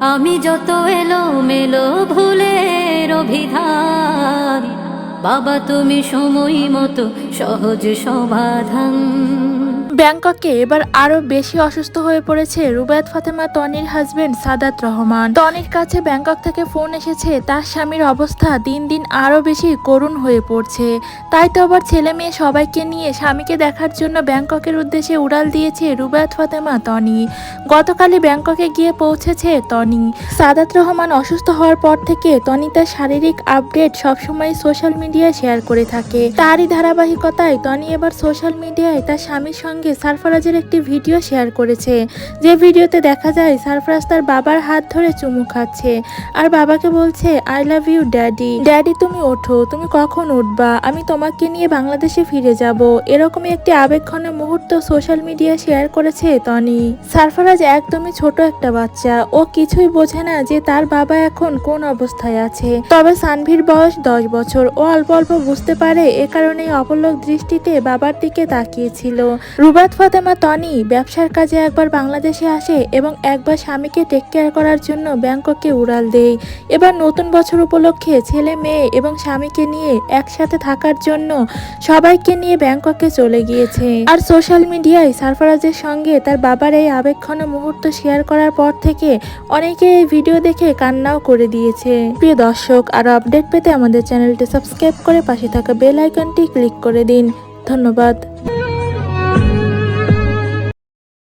আমি যত এলো মেলো ভুলের অভিধান বাবা তুমি সময় মতো সহজ সমাধান। ব্যাংককে এবার আরও বেশি অসুস্থ হয়ে পড়েছে রুবায়ত ফাতেমা তনির হাজবেন্ড সাদাত রহমান। তনির কাছে ব্যাংকক থেকে ফোন এসেছে, তার স্বামীর অবস্থা দিন দিন আরও বেশি করুণ হয়ে পড়ছে। তাই তো আবার ছেলে মেয়ে সবাইকে নিয়ে স্বামীকে দেখার জন্য ব্যাংককের উদ্দেশ্যে উড়াল দিয়েছে রুবায়ত ফাতেমা তনি। গতকালই ব্যাংককে গিয়ে পৌঁছেছে তনি। সাদাত রহমান অসুস্থ হওয়ার পর থেকে তনি তার শারীরিক আপডেট সবসময় সোশ্যাল মিডিয়ায় শেয়ার করে থাকে। তারই ধারাবাহিকতায় তনি এবার সোশ্যাল মিডিয়ায় তার স্বামীর সঙ্গে সারফরাজের একটি ভিডিও শেয়ার করেছে। যে ভিডিওতে দেখা যায়, সারফরাজ তার বাবার হাত ধরে চুমু খাচ্ছে আর বাবাকে বলছে I love you daddy daddy তুমি ওঠো, তুমি কখন উঠবা? আমি তোমাকে নিয়ে বাংলাদেশে ফিরে যাব। এরকমই একটি আবেগঘন মুহূর্ত সোশ্যাল মিডিয়া শেয়ার করেছে তনি। সারফরাজ একদমই ছোট একটা বাচ্চা। ও কিছুই বোঝে না যে তার বাবা এখন কোন অবস্থায় আছে। তবে সানভীর বয়স দশ বছর। ও অল্প অল্প বুঝতে পারে এ কারণে অপলক দৃষ্টিতে বাবার দিকে তাকিয়েছিল। রুবাত, ফাতেমা, তনি ব্যবসার কাজে একবার বাংলাদেশে আসে এবং একবার স্বামীকে টেক কেয়ার করার জন্য ব্যাংককে উড়াল দেয়। এবার নতুন বছর উপলক্ষে ছেলে, মেয়ে এবং স্বামীকে নিয়ে একসাথে থাকার জন্য সবাইকে নিয়ে ব্যাংককে চলে গিয়েছে। আর সোশ্যাল মিডিয়ায় সারফরাজের সঙ্গে তার বাবার এই আবেক্ষণ মুহূর্ত শেয়ার করার পর থেকে অনেকে এই ভিডিও দেখে কান্নাও করে দিয়েছে। প্রিয় দর্শক, আরও আপডেট পেতে আমাদের চ্যানেলটি সাবস্ক্রাইব করে পাশে থাকা বেল আইকনটি ক্লিক করে দিন। ধন্যবাদ।